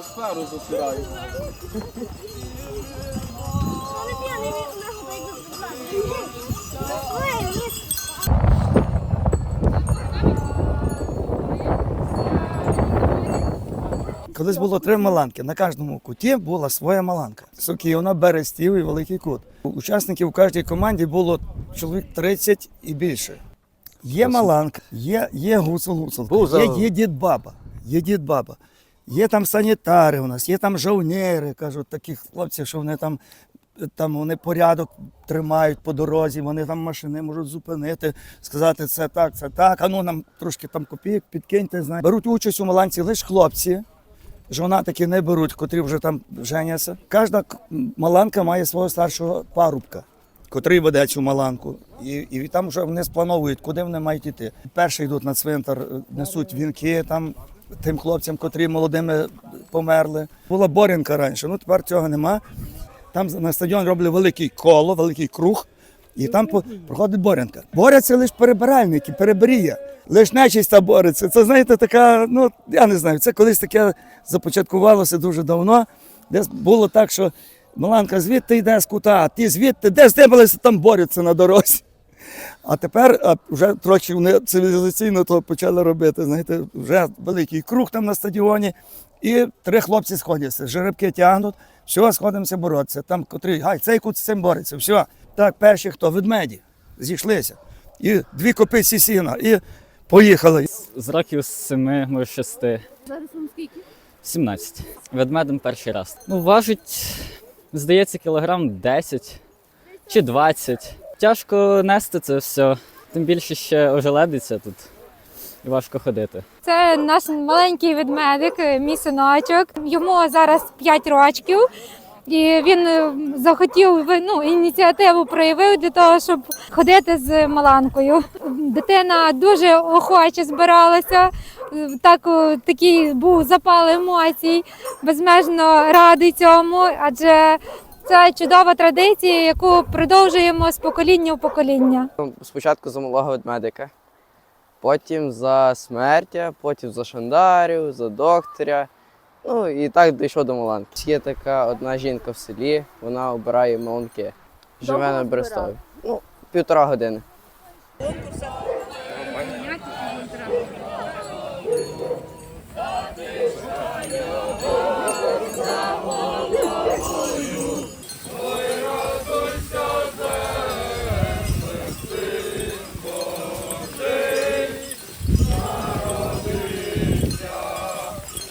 атмосферу засирають. Колись було три маланки. На кожному куті була своя маланка. Соківна, Берестів і Великий Кут. Учасників у кожній команді було чоловік 30 і більше. Є маланка, є, є гуцул-гуцул, є, є дід баба, є дід баба. Є там санітари у нас, є там жовнєри, кажуть, такі хлопці, що вони там, там вони порядок тримають по дорозі, вони там машини можуть зупинити, сказати це так, це так, а ну нам трошки там копійок, підкиньте. Знаєте. Беруть участь у маланці лише хлопці. Жонатики не беруть, котрі вже там женяться. Кожна маланка має свого старшого парубка, котрий веде цю маланку. І, і там вже вони сплановують, куди вони мають йти. Перші йдуть на цвинтар, несуть вінки там тим хлопцям, котрі молодими померли. Була борінка раніше, ну тепер цього нема. Там на стадіон роблять великий коло, великий круг, і там проходить борянка. Борються лише перебиральники, переберія. Лише нечиста бореться. Це знаєте, така, ну я не знаю, це колись таке започаткувалося дуже давно. Десь було так, що Маланка звідти йде з кута, а ті звідти, де здибалися, там борються на дорозі. А тепер а, вже трохи вони цивілізаційно то почали робити. Знаєте, вже великий круг там на стадіоні, і три хлопці сходяться. Жеребки тягнуть, все, сходимося боротися. Там котрий, гай, цей кут з цим бореться. Все. Так, перші хто? Ведмеді. Зійшлися. І дві копиці сіна, і поїхали. З років з 7, може 6. Зараз вам скільки? 17. Ведмедем перший раз. Ну, важить, здається, кілограм 10 чи 20. Тяжко нести це все. Тим більше ще ожеледиться тут. І важко ходити. Це наш маленький ведмедик, е, мій синочок. Йому зараз 5 років. І він е, захотів ну, ініціативу проявив для того, щоб ходити з маланкою. Дитина дуже охоче збиралася. е, Так, такий був запал емоцій, безмежно радий цьому, адже це чудова традиція, яку продовжуємо з покоління в покоління. Ну, спочатку за малого ведмедика, потім за смертя, потім за шандарів, за докторя. Ну і так дійшов до Маланки. Є така одна жінка в селі, вона обирає маланки. Живе на Брестові. Ну, півтора години. Конкурс.